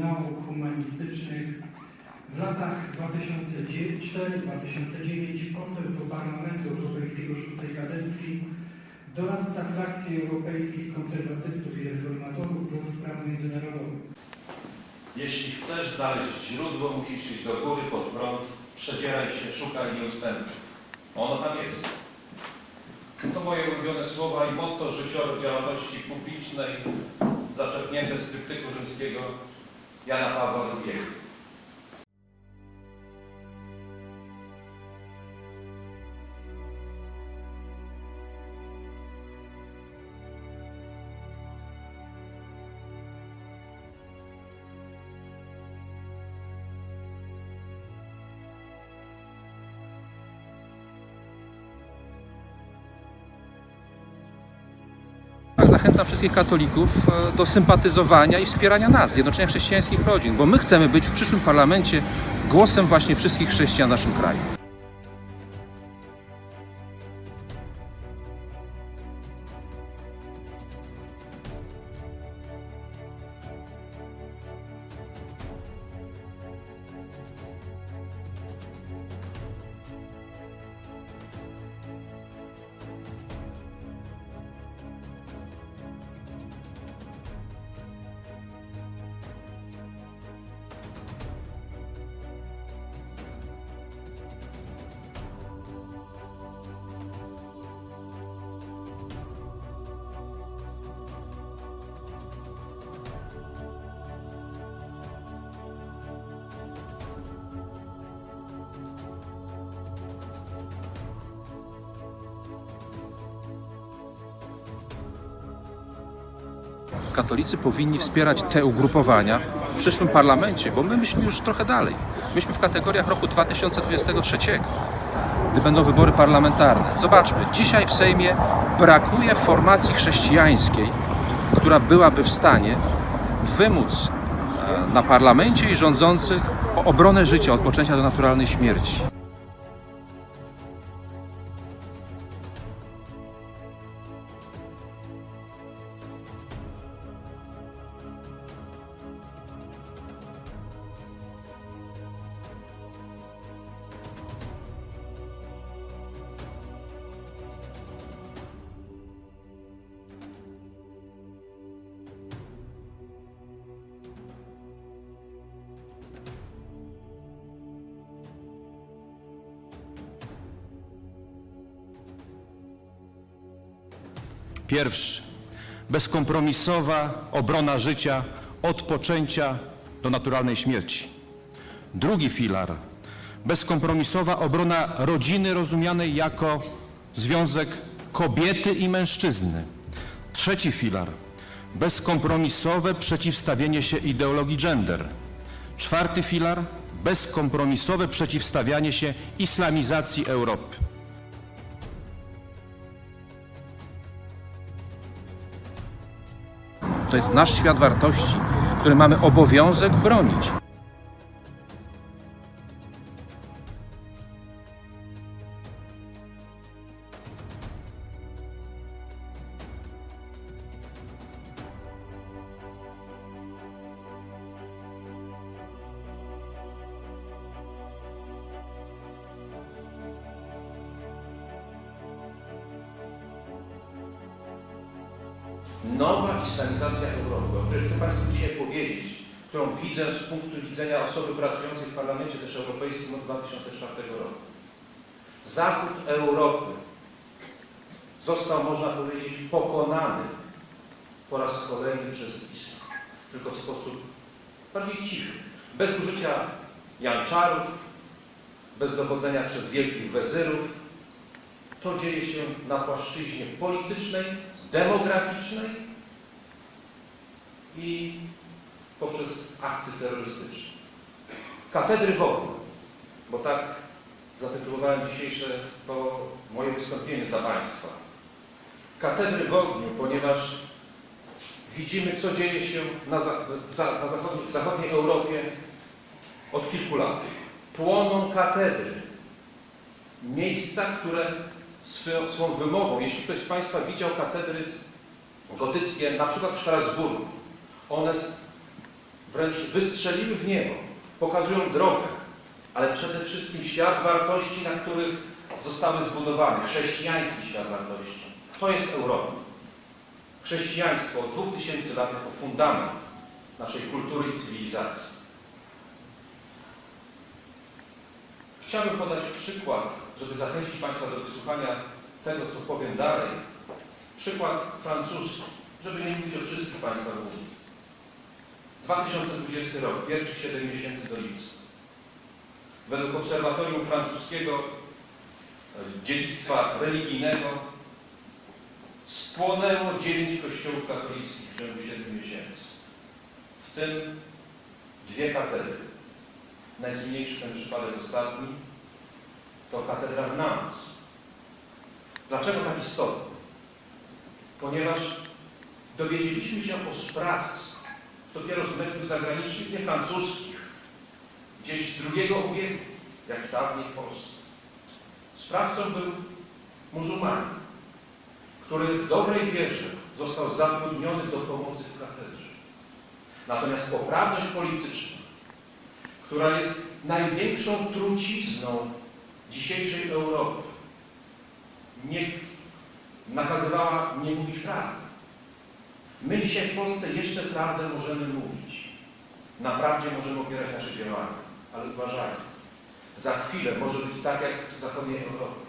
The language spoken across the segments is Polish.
nauk humanistycznych w latach 2004-2009 poseł do Parlamentu Europejskiego szóstej kadencji, doradca frakcji europejskich konserwatystów i reformatorów do spraw międzynarodowych. Jeśli chcesz znaleźć źródło, musisz iść do góry pod prąd, przedzieraj się, szukaj nieustępnie. Ono tam jest. To moje ulubione słowa i motto życiowe działalności publicznej, zaczerpnięte z tryptyku rzymskiego Jana Pawła II. Zachęcam wszystkich katolików e, do sympatyzowania i wspierania nas, Zjednoczenia Chrześcijańskich Rodzin, bo my chcemy być w przyszłym parlamencie głosem właśnie wszystkich chrześcijan w naszym kraju. Katolicy powinni wspierać te ugrupowania w przyszłym parlamencie, bo my myśmy już trochę dalej. Myśmy w kategoriach roku 2023, gdy będą wybory parlamentarne. Zobaczmy, dzisiaj w Sejmie brakuje formacji chrześcijańskiej, która byłaby w stanie wymóc e, na parlamencie i rządzących o obronę życia od poczęcia do naturalnej śmierci. Pierwszy. Bezkompromisowa obrona życia od poczęcia do naturalnej śmierci. Drugi filar. Bezkompromisowa obrona rodziny rozumianej jako związek kobiety i mężczyzny. Trzeci filar. Bezkompromisowe przeciwstawienie się ideologii gender. Czwarty filar. Bezkompromisowe przeciwstawianie się islamizacji Europy. To jest nasz świat wartości, który mamy obowiązek bronić. Nowa islamizacja Europy, o której chcę Państwu dzisiaj powiedzieć, którą widzę z punktu widzenia osoby pracującej w Parlamencie też Europejskim od 2004 roku. Zachód Europy został, można powiedzieć, pokonany po raz kolejny przez islam. Tylko w sposób bardziej cichy, bez użycia janczarów, bez dochodzenia przez wielkich wezyrów. To dzieje się na płaszczyźnie politycznej, demograficznej i poprzez akty terrorystyczne. Katedry w ogóle, bo tak zatytułowałem dzisiejsze to moje wystąpienie dla Państwa. Katedry w ogniu, ponieważ widzimy, co dzieje się na, na zachodniej Europie od kilku lat. Płoną katedry. Miejsca, które swą, wymową, jeśli ktoś z Państwa widział katedry gotyckie, na przykład w Strasburgu, one wręcz wystrzeliły w niebo, pokazują drogę, ale przede wszystkim świat wartości, na których zostały zbudowane, chrześcijański świat wartości. To jest Europa. Chrześcijaństwo od 2000 lat jako fundament naszej kultury i cywilizacji. Chciałbym podać przykład, żeby zachęcić Państwa do wysłuchania tego, co powiem dalej. Przykład francuski, żeby nie mówić o wszystkich Państwa mówił. 2020 rok, pierwszych 7 miesięcy do lipca. Według Obserwatorium Francuskiego e, Dziedzictwa Religijnego spłonęło 9 kościołów katolickich w ciągu 7 miesięcy. W tym dwie katedry. Najsmniejszy ten przypadek ostatni to katedra w Nantes. Dlaczego tak istotny? Ponieważ dowiedzieliśmy się o sprawcy dopiero z mediów zagranicznych, nie francuskich, gdzieś z drugiego obiegu, jak dawniej w Polsce. Sprawcą był muzułmanin, który w dobrej wierze został zatrudniony do pomocy w katedrze. Natomiast poprawność polityczna, która jest największą trucizną dzisiejszej Europy, nie nakazywała nie mówić prawdy. My dzisiaj w Polsce jeszcze prawdę możemy mówić. Na prawdzie możemy opierać nasze działania. Ale uważajmy. Za chwilę może być tak jak w zachodniej Europie,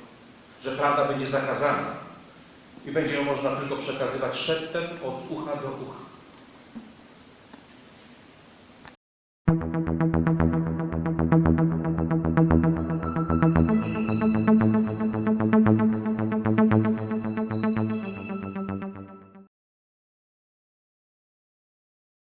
że prawda będzie zakazana i będzie ją można tylko przekazywać szeptem od ucha do ucha.